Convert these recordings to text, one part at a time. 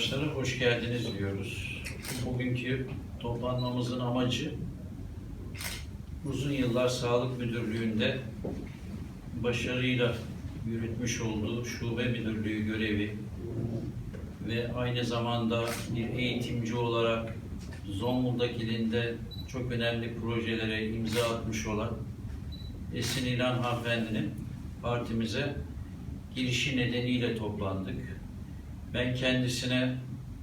arkadaşları hoş geldiniz diyoruz. Bugünkü toplanmamızın amacı uzun yıllar Sağlık Müdürlüğü'nde başarıyla yürütmüş olduğu şube müdürlüğü görevi ve aynı zamanda bir eğitimci olarak Zonguldak ilinde çok önemli projelere imza atmış olan Esin İlhan hanımefendinin partimize girişi nedeniyle toplandık. Ben kendisine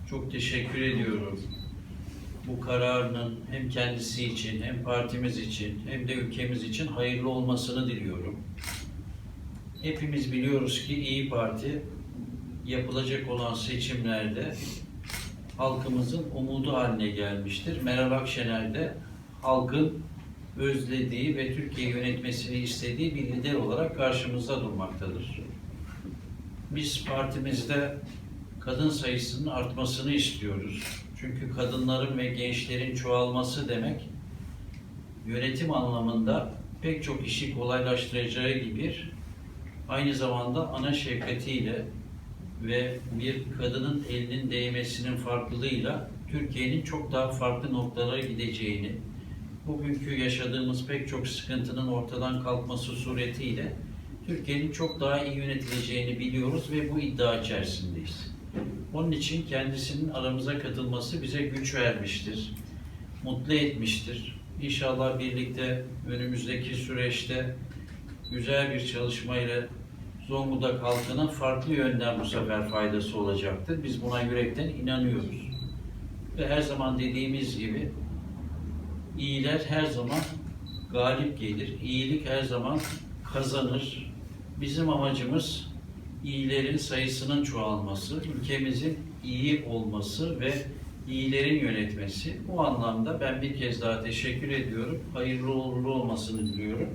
çok teşekkür ediyorum. Bu kararının hem kendisi için hem partimiz için hem de ülkemiz için hayırlı olmasını diliyorum. Hepimiz biliyoruz ki İyi Parti yapılacak olan seçimlerde halkımızın umudu haline gelmiştir. Meral Akşener de halkın özlediği ve Türkiye yönetmesini istediği bir lider olarak karşımızda durmaktadır. Biz partimizde kadın sayısının artmasını istiyoruz. Çünkü kadınların ve gençlerin çoğalması demek yönetim anlamında pek çok işi kolaylaştıracağı gibi aynı zamanda ana şefkatiyle ve bir kadının elinin değmesinin farklılığıyla Türkiye'nin çok daha farklı noktalara gideceğini, bugünkü yaşadığımız pek çok sıkıntının ortadan kalkması suretiyle Türkiye'nin çok daha iyi yönetileceğini biliyoruz ve bu iddia içerisindeyiz. Onun için kendisinin aramıza katılması bize güç vermiştir, mutlu etmiştir. İnşallah birlikte önümüzdeki süreçte güzel bir çalışmayla Zonguldak halkına farklı yönden bu sefer faydası olacaktır. Biz buna yürekten inanıyoruz. Ve her zaman dediğimiz gibi iyiler her zaman galip gelir. İyilik her zaman kazanır. Bizim amacımız iyilerin sayısının çoğalması, ülkemizin iyi olması ve iyilerin yönetmesi. Bu anlamda ben bir kez daha teşekkür ediyorum. Hayırlı uğurlu olmasını diliyorum.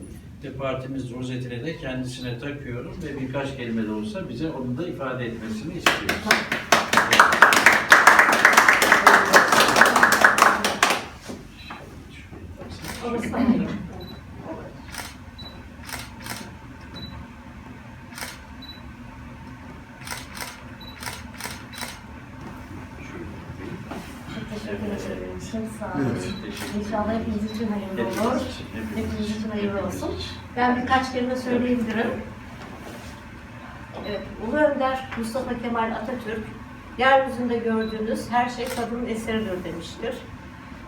Ve partimiz rozetine de kendisine takıyorum ve birkaç kelime de olsa bize onu da ifade etmesini istiyoruz. Orası ayrı. Çok teşekkür ederim. Çok sağ olun. İnşallah hepiniz için hayırlı olur. Hepiniz için hayırlı olsun. Ben birkaç kelime söyleyebilirim. Evet, Ulu Önder Mustafa Kemal Atatürk, yeryüzünde gördüğünüz her şey kadının eseridir demiştir.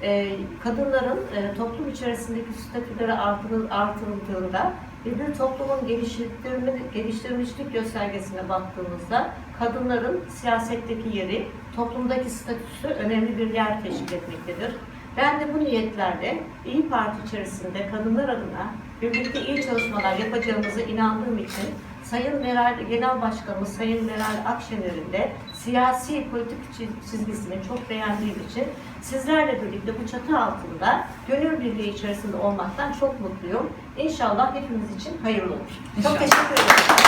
Ee, kadınların e, toplum içerisindeki statüleri artırıl, artırıldığında ve bir toplumun geliştirme, geliştirilmişlik göstergesine baktığımızda kadınların siyasetteki yeri, toplumdaki statüsü önemli bir yer teşkil etmektedir. Ben de bu niyetlerle İyi Parti içerisinde kadınlar adına birlikte iyi çalışmalar yapacağımıza inandığım için Sayın Meral Genel Başkanımız Sayın Meral Akşener'in de siyasi politik çiz- çizgisini çok beğendiğim için sizlerle birlikte bu çatı altında gönül birliği içerisinde olmaktan çok mutluyum. İnşallah hepimiz için hayırlı olur. Çok teşekkür ederim.